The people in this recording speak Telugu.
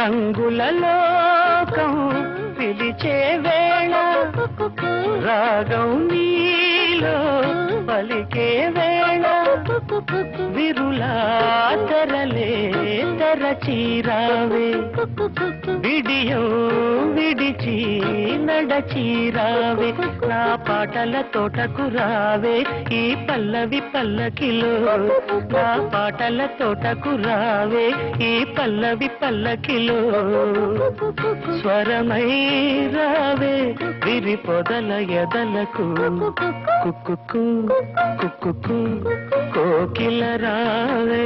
రంగుల లోకం పిలిచే వేళ. రాగం నీలో పలికే వేళ. విరులా తెరలే తెరచీరావే. విడియం నడచీరావే నా పాటల తోటకు రావే ఈ పల్లవి పల్లకిలో నా పాటల తోటకు రావే ఈ పల్లవి పల్లకిలో స్వరమై రావే విరి పొదల ఎదలకు. కుక్కు కుక్కు కోకిల రావే.